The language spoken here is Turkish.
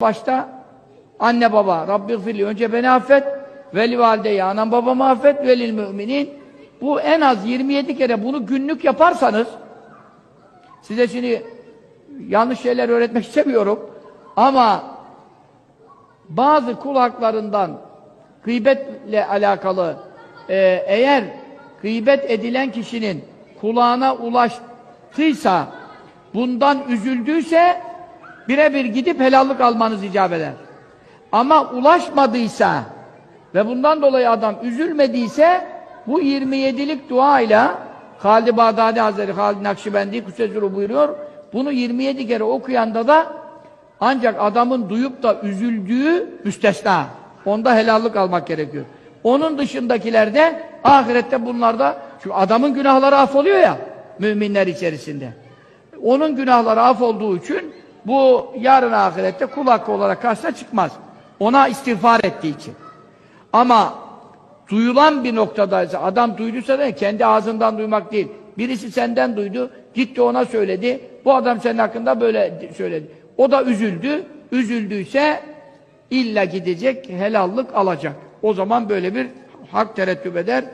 Başta anne baba, Rabbi gfirli, önce beni affet, veli valideyi, anam babamı affet, velil müminin. Bu en az 27 kere bunu günlük yaparsanız, size şimdi yanlış şeyler öğretmek istemiyorum, ama bazı kul haklarından gıybetle alakalı e, eğer gıybet edilen kişinin kulağına ulaştıysa, bundan üzüldüyse birebir gidip helallik almanız icap eder. Ama ulaşmadıysa ve bundan dolayı adam üzülmediyse bu 27'lik duayla Halid-i Bağdadi Hazretleri Halid Nakşibendi Kusezuru buyuruyor. Bunu 27 kere okuyanda da ancak adamın duyup da üzüldüğü müstesna. Onda helallik almak gerekiyor. Onun dışındakilerde ahirette bunlarda çünkü adamın günahları affoluyor ya müminler içerisinde. Onun günahları af olduğu için bu yarın ahirette kul hakkı olarak karşısına çıkmaz. Ona istiğfar ettiği için. Ama duyulan bir noktadaysa, adam duyduysa da kendi ağzından duymak değil. Birisi senden duydu, gitti ona söyledi. Bu adam senin hakkında böyle söyledi. O da üzüldü. Üzüldüyse illa gidecek, helallik alacak. O zaman böyle bir hak terettüp eder.